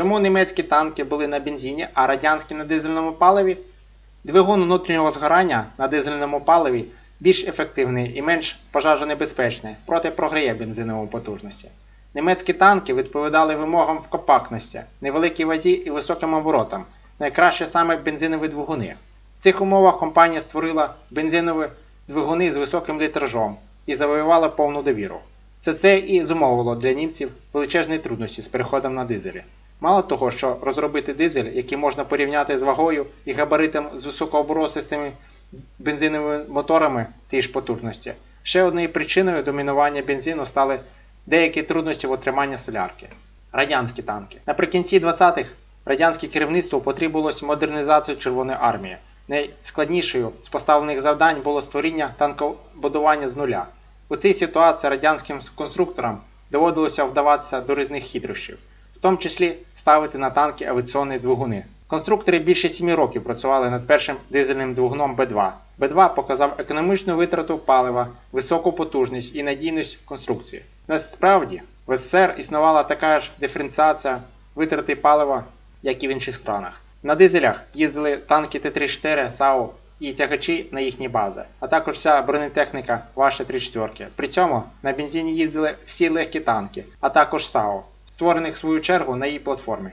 Чому німецькі танки були на бензині, а радянські на дизельному паливі? Двигун внутрішнього згорання на дизельному паливі більш ефективний і менш пожежонебезпечний, проте програє бензинову потужності. Німецькі танки відповідали вимогам в компактності, невеликій вазі і високим оборотам, найкраще саме бензинові двигуни. В цих умовах компанія створила бензинові двигуни з високим літражом і завоювала повну довіру. Це це і зумовило для німців величезні трудності з переходом на дизелі. Мало того, що розробити дизель, який можна порівняти з вагою і габаритом з високооборотистими бензиновими моторами тієї ж потужності, ще однією причиною домінування бензину стали деякі трудності в отриманні солярки. Радянські танки. Наприкінці 20-х радянське керівництво потребувалось модернізацію Червоної армії. Найскладнішою з поставлених завдань було створіння танкобудування з нуля. У цій ситуації радянським конструкторам доводилося вдаватися до різних хитрощів, в тому числі ставити на танки авіаційні двигуни. Конструктори більше 7 років працювали над першим дизельним двигуном Б2. Б2 показав економічну витрату палива, високу потужність і надійність конструкції. Насправді, в СССР існувала така ж диференціація витрати палива, як і в інших странах. На дизелях їздили танки Т-34 САУ і тягачі на їхні бази, а також вся бронетехніка ваші 34 При цьому на бензині їздили всі легкі танки, а також САУ, створених в свою чергу на її платформі.